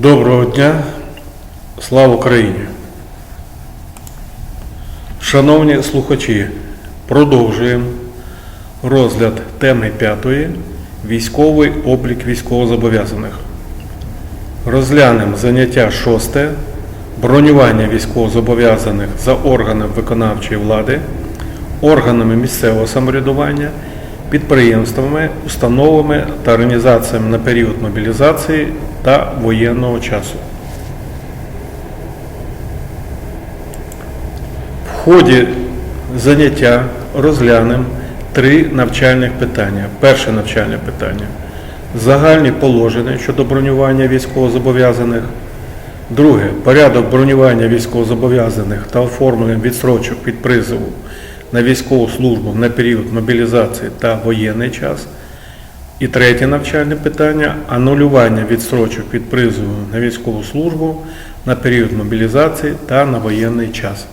Доброго дня, слава Україні! Шановні слухачі, продовжуємо розгляд теми п'ятої військовий облік військовозобов'язаних. Розглянемо заняття шосте бронювання військовозобов'язаних за органами виконавчої влади, органами місцевого самоврядування, підприємствами, установами та організаціями на період мобілізації та воєнного часу. В ході заняття розглянемо три навчальних питання. Перше навчальне питання загальні положення щодо бронювання військовозобов'язаних. Друге порядок бронювання військовозобов'язаних та оформлення відсрочок від призову на військову службу на період мобілізації та воєнний час. І третє навчальне питання анулювання відсрочок від призову на військову службу на період мобілізації та на воєнний час.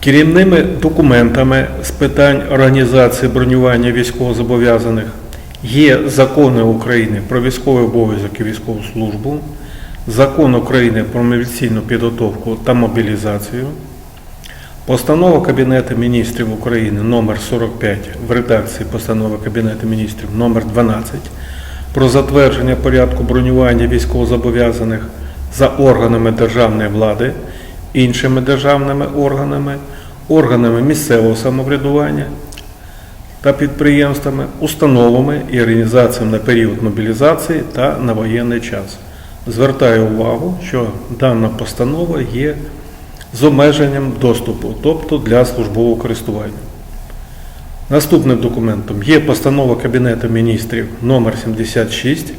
Керівними документами з питань організації бронювання військовозобов'язаних є закони України про військовий обов'язок і військову службу, Закон України про мобілізаційну підготовку та мобілізацію, Постанова Кабінету міністрів України номер 45 в редакції Постанови Кабінету міністрів номер 12 про затвердження порядку бронювання військовозобов'язаних за органами державної влади, іншими державними органами, органами місцевого самоврядування та підприємствами, установами і організаціями на період мобілізації та на воєнний час. Звертаю увагу, що дана постанова є з обмеженням доступу, тобто для службового користування. Наступним документом є постанова Кабінету міністрів номер 76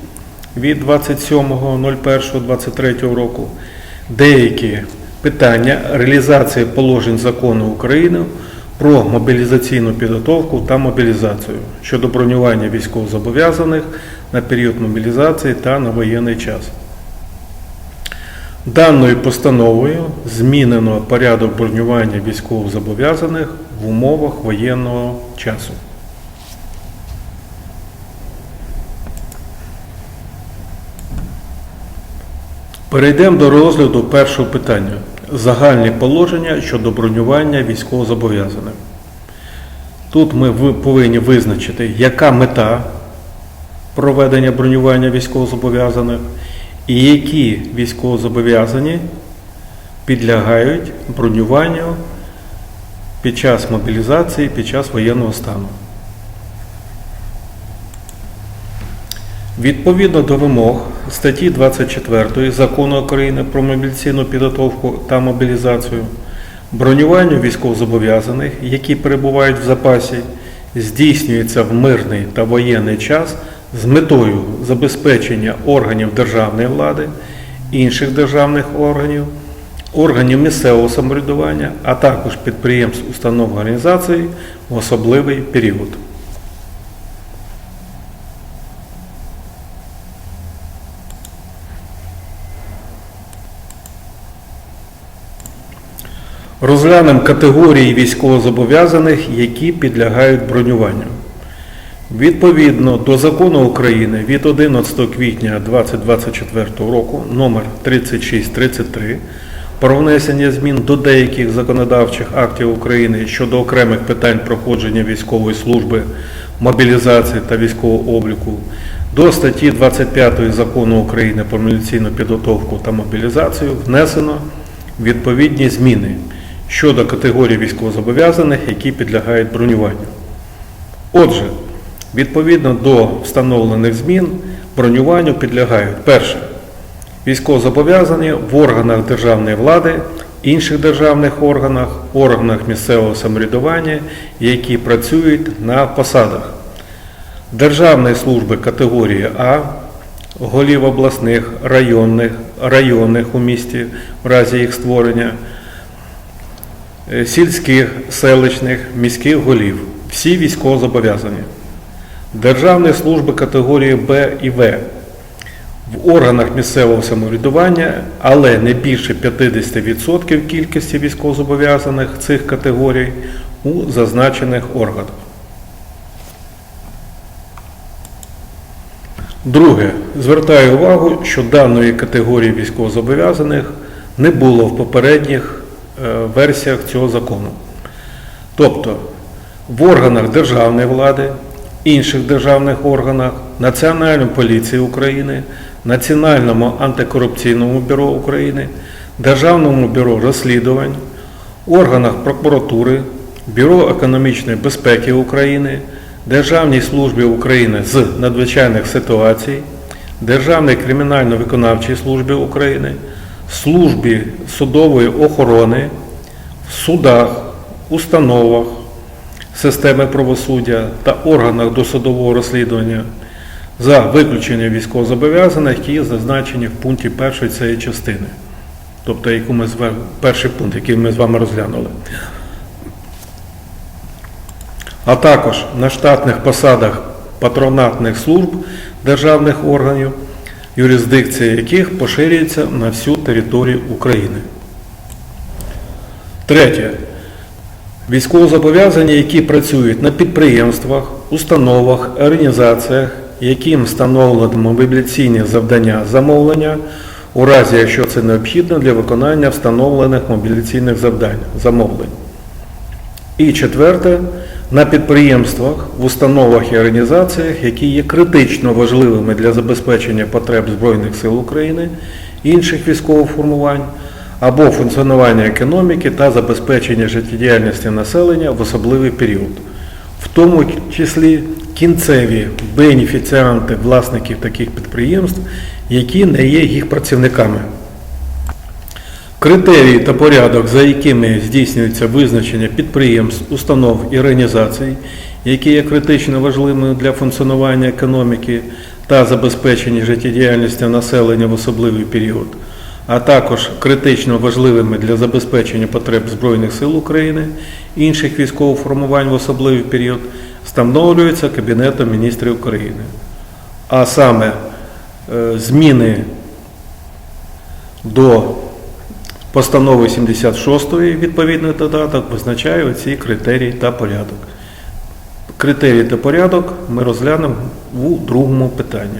від 27.01.23 року. Деякі питання реалізації положень закону України про мобілізаційну підготовку та мобілізацію щодо бронювання військовозобов'язаних на період мобілізації та на воєнний час. Даною постановою змінено порядок бронювання військовозобов'язаних в умовах воєнного часу. Перейдемо до розгляду першого питання. Загальні положення щодо бронювання військовозобов'язаних. Тут ми повинні визначити, яка мета проведення бронювання військовозобов'язаних і які військовозобов'язані підлягають бронюванню під час мобілізації, під час воєнного стану. Відповідно до вимог статті 24 Закону України про мобілізаційну підготовку та мобілізацію, бронюванню військовозобов'язаних, які перебувають в запасі, здійснюється в мирний та воєнний час з метою забезпечення органів державної влади, інших державних органів, органів місцевого самоврядування, а також підприємств, установ організацій в особливий період. Розглянемо категорії військовозобов'язаних, які підлягають бронюванню. Відповідно до закону України від 11 квітня 2024 року номер 3633 про внесення змін до деяких законодавчих актів України щодо окремих питань проходження військової служби, мобілізації та військового обліку, до статті 25 закону України про міліційну підготовку та мобілізацію внесено відповідні зміни щодо категорії військовозобов'язаних, які підлягають бронюванню. Отже, відповідно до встановлених змін бронюванню підлягають перше військовозобов'язані в органах державної влади, інших державних органах, органах місцевого самоврядування, які працюють на посадах Державної служби категорії А, голів обласних, районних, районних у місті в разі їх створення, сільських, селищних, міських голів. Всі військовозобов'язані. Державні служби категорії Б і В, в органах місцевого самоврядування, але не більше 50% кількості військовозобов'язаних цих категорій у зазначених органах. Друге, звертаю увагу, що даної категорії військовозобов'язаних не було в попередніх е, версіях цього закону. Тобто в органах державної влади, інших державних органах, Національної поліції України, Національному антикорупційному бюро України, Державному бюро розслідувань, органах прокуратури, Бюро економічної безпеки України, Державній службі України з надзвичайних ситуацій, Державній кримінально-виконавчій службі України, службі судової охорони, в судах, установах системи правосуддя та органах досудового розслідування за виключенням військовозобов'язаних, які зазначені в пункті першої цієї частини. Тобто яку ми з перший пункт, який ми з вами розглянули. А також на штатних посадах патронатних служб державних органів, юрисдикція яких поширюється на всю територію України. Третє. Військовозобов'язані, які працюють на підприємствах, установах, організаціях, яким встановлено мобілізаційні завдання замовлення, у разі якщо це необхідно для виконання встановлених мобілізаційних завдань замовлень. І четверте, на підприємствах, в установах і організаціях, які є критично важливими для забезпечення потреб Збройних сил України, інших військових формувань або функціонування економіки та забезпечення життєдіяльності населення в особливий період, в тому числі кінцеві бенефіціанти власників таких підприємств, які не є їх працівниками. Критерії та порядок, за якими здійснюється визначення підприємств, установ і організацій, які є критично важливими для функціонування економіки та забезпечення життєдіяльності населення в особливий період, а також критично важливими для забезпечення потреб Збройних сил України, інших військових формувань в особливий період, встановлюються Кабінетом міністрів України. А саме е, зміни до Постанови 76 відповідний додаток визначає оці критерії та порядок. Критерії та порядок ми розглянемо у другому питанні.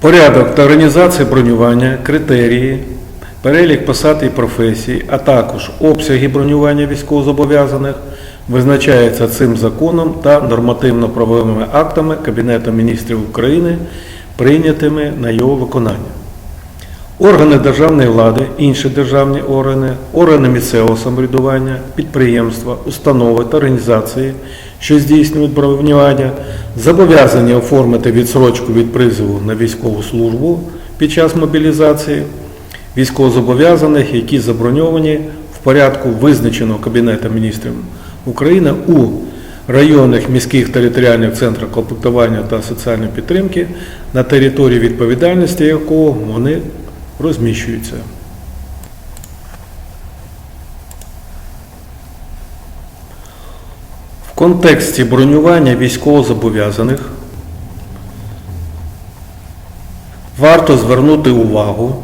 Порядок та організація бронювання, критерії, перелік посад і професій, а також обсяги бронювання військовозобов'язаних визначається цим законом та нормативно-правовими актами Кабінету міністрів України, прийнятими на його виконання. Органи державної влади, інші державні органи, органи місцевого самоврядування, підприємства, установи та організації, що здійснюють бронювання, зобов'язані оформити відсрочку від призову на військову службу під час мобілізації військовозобов'язаних, які заброньовані в порядку визначеного Кабінетом міністрів України у районних міських територіальних центрах комплектування та соціальної підтримки, на території відповідальності якого вони розміщуються. В контексті бронювання військовозобов'язаних варто звернути увагу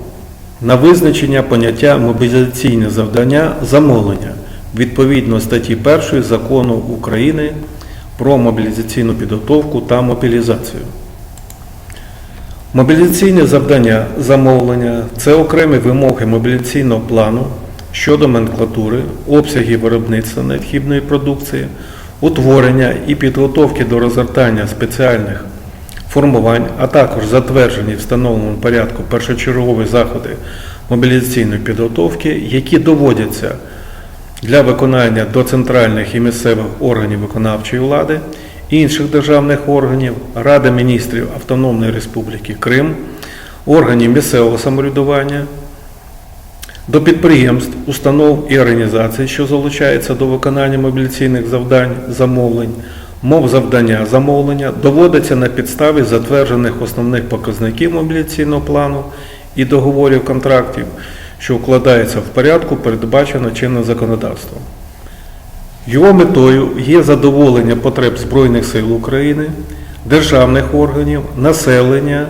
на визначення поняття мобілізаційне завдання замовлення відповідно статті 1 закону України про мобілізаційну підготовку та мобілізацію. Мобілізаційне завдання замовлення це окремі вимоги мобілізаційного плану щодо номенклатури, обсягів виробництва необхідної продукції, утворення і підготовки до розгортання спеціальних формувань, а також затверджені в встановленому порядку першочергові заходи мобілізаційної підготовки, які доводяться для виконання до центральних і місцевих органів виконавчої влади, інших державних органів, Ради міністрів Автономної Республіки Крим, органів місцевого самоврядування, до підприємств, установ і організацій, що залучаються до виконання мобілізаційних завдань, замовлень, мов завдання замовлення, доводиться на підставі затверджених основних показників мобілізаційного плану і договорів контрактів, що вкладаються в порядку, передбачено чинним законодавством. Його метою є задоволення потреб Збройних сил України, державних органів, населення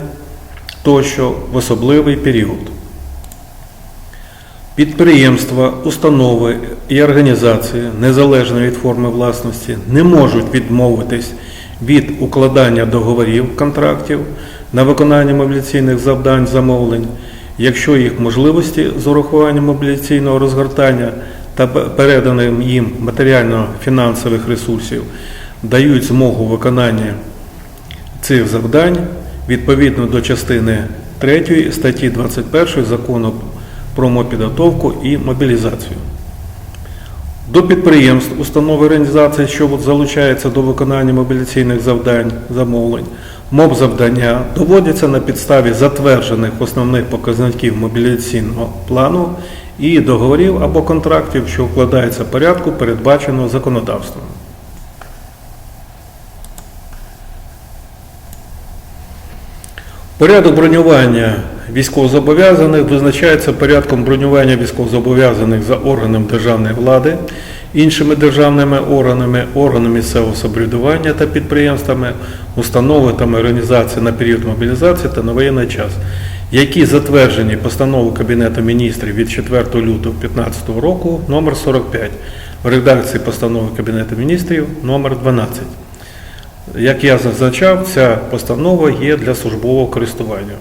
тощо в особливий період. Підприємства, установи і організації, незалежно від форми власності, не можуть відмовитись від укладання договорів контрактів на виконання мобіляційних завдань замовлень, якщо їх можливості з урахуванням мобіляційного розгортання та переданим їм матеріально-фінансових ресурсів дають змогу виконання цих завдань відповідно до частини 3 статті 21 закону про мобпідготовку і мобілізацію. До підприємств, установ і організацій, що залучаються до виконання мобіляційних завдань, замовлень, моб-завдання доводяться на підставі затверджених основних показників мобіляційного плану і договорів або контрактів, що вкладаються в порядку, передбаченого законодавством. Порядок бронювання військовозобов'язаних визначається порядком бронювання військовозобов'язаних за органом державної влади, іншими державними органами, органами місцевого самоврядування та підприємствами, установами організації на період мобілізації та на воєнний час, які затверджені постановою Кабінету міністрів від 4 лютого 2015 року номер 45 в редакції постанови Кабінету міністрів номер 12. Як я зазначав, ця постанова є для службового користування.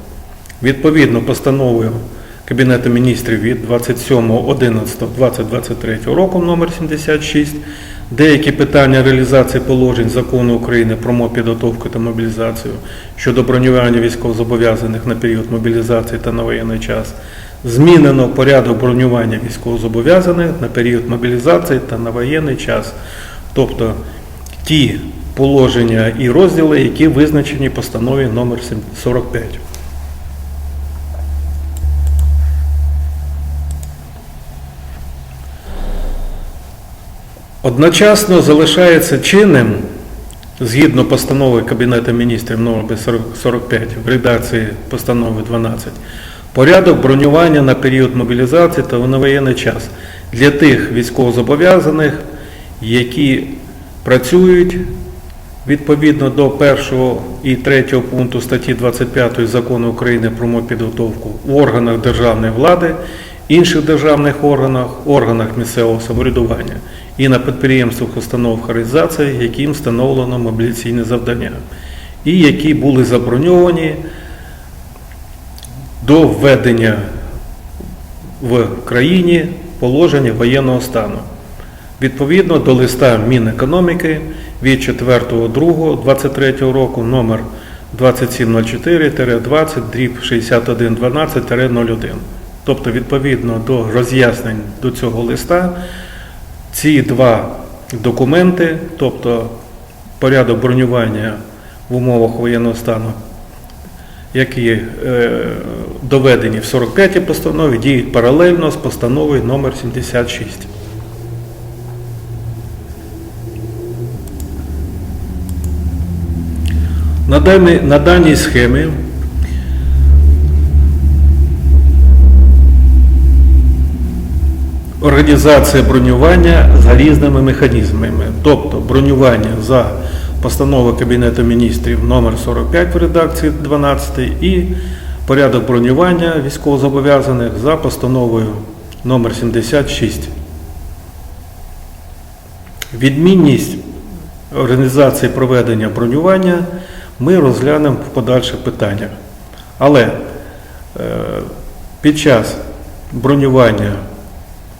Відповідно постановою Кабінету міністрів від 27.11.2023 року номер 76 деякі питання реалізації положень закону України про мобпідготовку та мобілізацію щодо бронювання військовозобов'язаних на період мобілізації та на воєнний час змінено порядок бронювання військовозобов'язаних на період мобілізації та на воєнний час. Тобто ті положення і розділи, які визначені постанові номер 45. Одночасно залишається чинним, згідно постанови Кабінету міністрів номер 45 в редакції постанови 12, порядок бронювання на період мобілізації та на воєнний час для тих військовозобов'язаних, які працюють відповідно до 1 і 3 пункту статті 25 Закону України про мобпідготовку в органах державної влади, інших державних органах, органах місцевого самоврядування і на підприємствах, установах організацій, яким встановлено мобіляційне завдання, і які були заброньовані до введення в країні положення воєнного стану. Відповідно до листа Мінекономіки від 4.2.23 року номер 2704-20 дріб 6112-01. Тобто, відповідно до роз'яснень до цього листа, ці два документи, тобто порядок бронювання в умовах воєнного стану, які е, доведені в 45-й постанові, діють паралельно з постановою номер 76. На даній, на даній схемі організація бронювання за різними механізмами, тобто бронювання за постановою Кабінету міністрів номер 45 в редакції 12 і порядок бронювання військовозобов'язаних за постановою номер 76. Відмінність організації проведення бронювання ми розглянемо в подальших питаннях. Але е, під час бронювання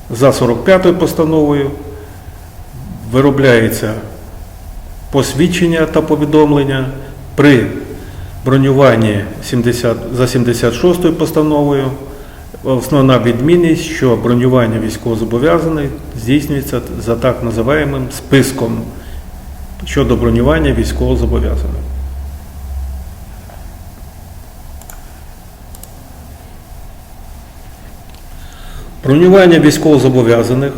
за 45-ю постановою виробляється посвідчення та повідомлення при бронюванні 70, за 76-ю постановою. Основна відмінність, що бронювання військовозобов'язаних здійснюється за так називаємим списком щодо бронювання військовозобов'язаних. Бронювання військовозобов'язаних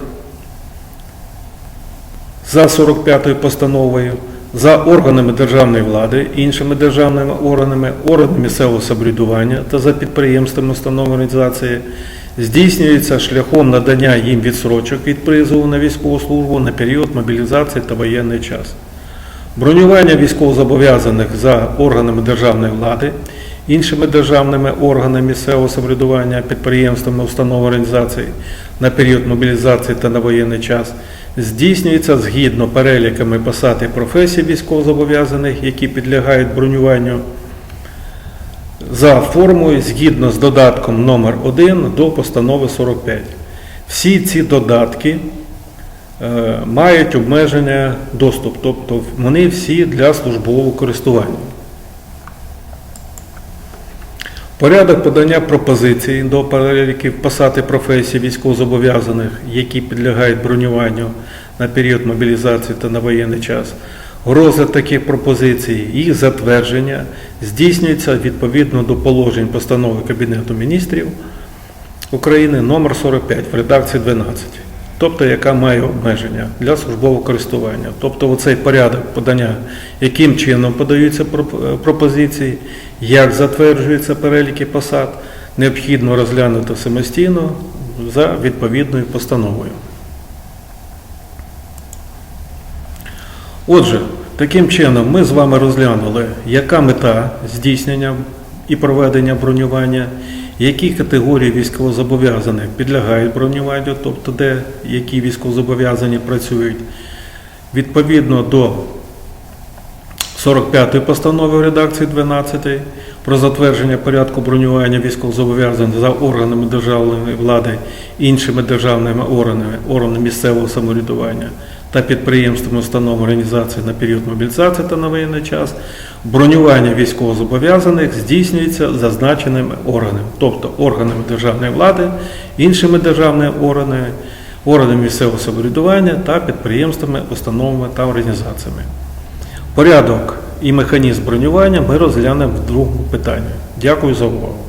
за 45-ю постановою, за органами державної влади, іншими державними органами, органами місцевого самоврядування та за підприємствами установ організації здійснюється шляхом надання їм відсрочок від призову на військову службу на період мобілізації та воєнний час. Бронювання військовозобов'язаних за органами державної влади, іншими державними органами місцевого самоврядування, підприємствами, установ організацій на період мобілізації та на воєнний час здійснюється згідно переліками посад і професій військовозобов'язаних, які підлягають бронюванню за формою згідно з додатком номер 1 до постанови 45. Всі ці додатки е, мають обмеження доступ, тобто вони всі для службового користування. Порядок подання пропозицій до переліків посад і професій військовозобов'язаних, які підлягають бронюванню на період мобілізації та на воєнний час. Розгляд таких пропозицій, їх затвердження здійснюється відповідно до положень постанови Кабінету міністрів України номер 45 в редакції 12, тобто яка має обмеження для службового користування. Тобто оцей порядок подання, яким чином подаються е, пропозиції, як затверджуються переліки посад, необхідно розглянути самостійно за відповідною постановою. Отже, таким чином ми з вами розглянули, яка мета здійснення і проведення бронювання, які категорії військовозобов'язаних підлягають бронюванню, тобто де які військовозобов'язані працюють, відповідно до 45-ї постанови в редакції 12 про затвердження порядку бронювання військовозобов'язаних за органами державної влади, іншими державними органами, органами місцевого самоврядування та підприємствами установ організації на період мобілізації та на воєнний час, бронювання військовозобов'язаних здійснюється зазначеними органами, тобто органами державної влади, іншими державними органами, органами місцевого самоврядування та підприємствами, установами та організаціями. Порядок і механізм бронювання ми розглянемо в другому питанні. Дякую за увагу.